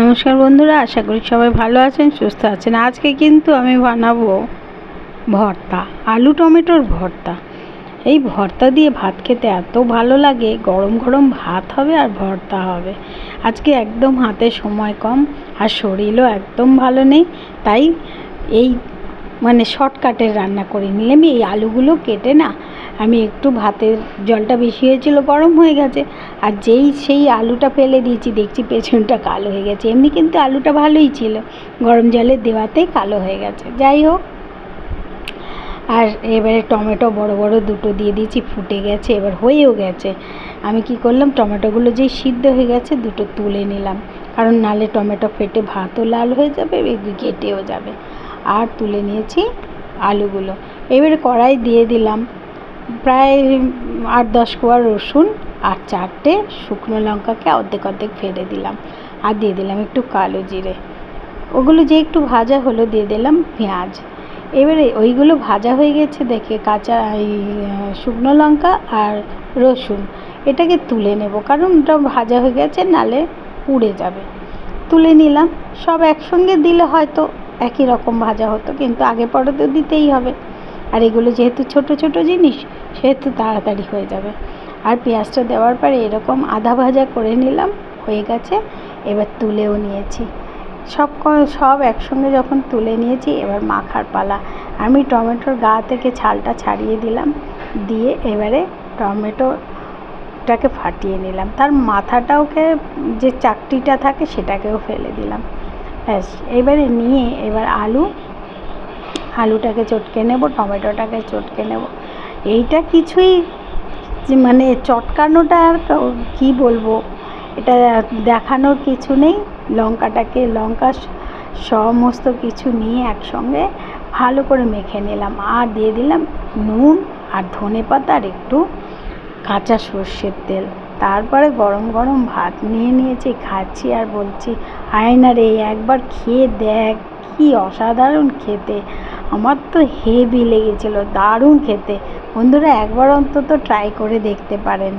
নমস্কার বন্ধুরা, আশা করি সবাই ভালো আছেন, সুস্থ আছেন। আজকে কিন্তু আমি বানাবো ভর্তা, আলু টমেটোর ভর্তা। এই ভর্তা দিয়ে ভাত খেতে এত ভালো লাগে, গরম গরম ভাত হবে আর ভর্তা হবে। আজকে একদম হাতে সময় কম আর শরীরও একদম ভালো নেই, তাই এই মানে শর্টকাটের রান্না করে নিলাম। এই আলুগুলো কেটে না আমি একটু ভাতের জলটা বেশি হয়েছিল, গরম হয়ে গেছে। আর যেই সেই আলুটা ফেলে দিয়েছি, দেখছি পেছনটা কালো হয়ে গেছে। এমনি কিন্তু আলুটা ভালোই ছিল, গরম জলে দেওয়াতেই কালো হয়ে গেছে। যাই হোক, আর এবারে টমেটো বড় বড় দুটো দিয়ে দিয়েছি, ফুটে গেছে, এবার হয়েও গেছে। আমি কি করলাম, টমেটোগুলো যেই সিদ্ধ হয়ে গেছে, দুটো তুলে নিলাম। কারণ নালে টমেটো ফেটে ভাতও লাল হয়ে যাবে কেটেও যাবে। আর তুলে নিয়েছি আলুগুলো। এবারে কড়াই দিয়ে দিলাম। প্রায় আট দশ কোয়া রসুন আর চারটে শুকনো লঙ্কাকে অর্ধেক অর্ধেক ফেলে দিলাম আর দিয়ে দিলাম একটু কালো জিরে। ওগুলো যে একটু ভাজা হলো দিয়ে দিলাম পেঁয়াজ। এবারে ওইগুলো ভাজা হয়ে গেছে দেখে কাঁচা এই শুকনো লঙ্কা আর রসুন এটাকে তুলে নেব কারণ ওটা ভাজা হয়ে গেছে নালে পুড়ে যাবে। তুলে নিলাম, সব একসঙ্গে দিলে হয়তো একই রকম ভাজা হতো কিন্তু আগে পরে তো দিতেই হবে। আর এগুলো যেহেতু ছোট ছোট জিনিস, সেহেতু তাড়াতাড়ি হয়ে যাবে। আর পেঁয়াজটা দেওয়ার পরে এরকম আধা ভাজা করে নিলাম, হয়ে গেছে। এবার তুলেও নিয়েছি। সব সব একসঙ্গে যখন তুলে নিয়েছি, এবার মাখার পালা। আমি টমেটোর গা থেকে ছালটা ছাড়িয়ে দিলাম, দিয়ে এবারে টমেটোটাকে ফাটিয়ে নিলাম। তার মাথাটাওকে যে চাকটিটা থাকে, সেটাকেও ফেলে দিলাম। ব্যাস, এবারে নিয়ে এবার আলু আলুটাকে চটকে নেব, টমেটোটাকে চটকে নেব। এইটা কিছুই মানে চটকানোটা আর কী বলব? এটা দেখানোর কিছু নেই। লঙ্কাটাকে, লঙ্কা সমস্ত কিছু নিয়ে একসঙ্গে ভালো করে মেখে নিলাম। আর দিয়ে দিলাম নুন আর ধনে পাতা আর একটু কাঁচা সর্ষের তেল। তারপরে গরম গরম ভাত নিয়ে নিয়েছি, খাচ্ছি আর বলছি, আয় না রে, একবার খেয়ে দেখ, কী অসাধারণ খেতে। আমার তো হেভি লেগেছিলো দারুণ খেতে। বন্ধুরা একবার অন্তত ট্রাই করে দেখতে পারেন।